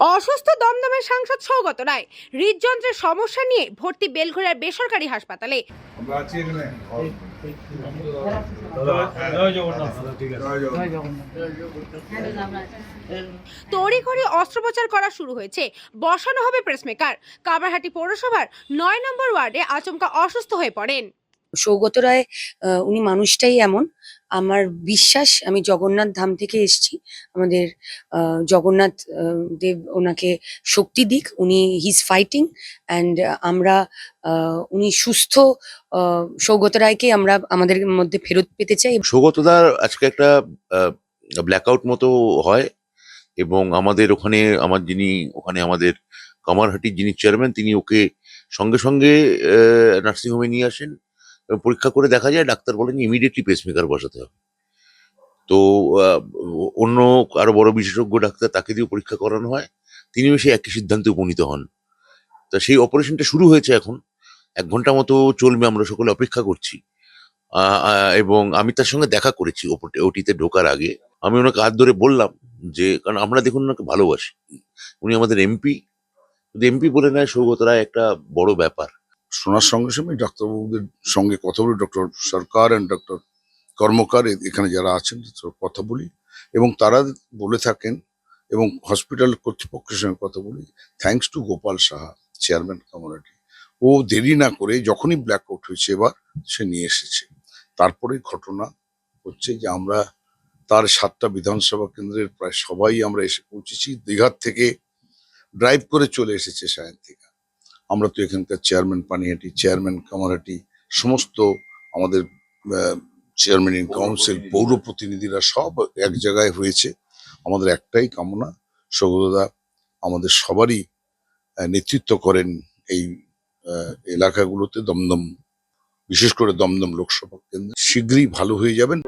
অসুস্থ দমদমের সাংসদ সৌগত রায় হৃদযন্ত্রের সমস্যা নিয়ে ভর্তি বেলঘড়িয়ার বেসরকারি হাসপাতালে। তড়িঘড়ি অস্ত্রোপচার করা শুরু হয়েছে। বসানো হবে প্রেসমেকার। কামারহাটি পৌরসভার নয় নম্বর ওয়ার্ডে আচমকা অসুস্থ হয়ে পড়েন। সৌগত রায় উনি মানুষটাই এমন। আমার বিশ্বাস, আমি জগন্নাথ ধাম থেকে এসেছি। আমাদের জগন্নাথ দেব ওনাকে শক্তি দিক, উনি হিজ ফাইটিং অ্যান্ড আমরা উনি সুস্থ সৌগত রায়কে আমরা আমাদের মধ্যে ফেরত পেতে চাই। সৌগতদার আজকে একটা ব্ল্যাকআউট মতো হয় এবং আমাদের ওখানে, আমার যিনি ওখানে আমাদের কামারহাটির যিনি চেয়ারম্যান তিনি ওকে সঙ্গে সঙ্গে নার্সিংহোমে নিয়ে আসেন। পরীক্ষা করে দেখা যায় ডাক্তার বলেন ইমিডিয়েটলি পেসমেকার বসাতে হবে। তো অন্য আরও বড় বিশেষজ্ঞ ডাক্তার তাকে দিয়ে পরীক্ষা করানো হয়। তিনিও সেই একই সিদ্ধান্তে উপনীত হন। তা সেই অপারেশনটা শুরু হয়েছে এখন। এক ঘণ্টা মতো চলবে, আমরা সকলে অপেক্ষা করছি। এবং আমি তার সঙ্গে দেখা করেছি ওটিতে ঢোকার আগে। আমি ওনাকে হাত ধরে বললাম যে, কারণ আমরা দেখুন ওনাকে ভালোবাসি। উনি আমাদের এমপি এমপি বলে নেয় সৌগত রায় একটা বড় ব্যাপার। শোনার সঙ্গে সঙ্গে ডাক্তারবাবুদের সঙ্গে কথা বলি, doctor Sarkar and doctor Karmakar এখানে যারা আছেন কথা বলি। এবং তারা বলে থাকেন এবং হসপিটাল কর্তৃপক্ষের সঙ্গে কথা বলি thanks to Gopal Saha chairman community ও দেরি না করে যখনই ব্ল্যাক আউট হয়েছে এবার সে নিয়ে এসেছে। তারপরে ঘটনা হচ্ছে যে আমরা তার সাতটা বিধানসভা কেন্দ্রের প্রায় সবাই আমরা এসে পৌঁছেছি। দীঘার থেকে ড্রাইভ করে চলে এসেছে সায়ন থেকে। আমরা তো এখানকার চেয়ারম্যান পানিহাটি চেয়ারম্যান কামারহাটি, সমস্ত আমাদের চেয়ারম্যান ইন কাউন্সিল পৌর প্রতিনিধিরা সব এক জায়গায় হয়েছে। আমাদের একটাই কামনা, সৌগতদা আমাদের সবারই নেতৃত্ব করেন এই এলাকাগুলোতে দমদম, বিশেষ করে দমদম লোকসভা কেন্দ্রে। শীঘ্রই ভালো হয়ে যাবেন।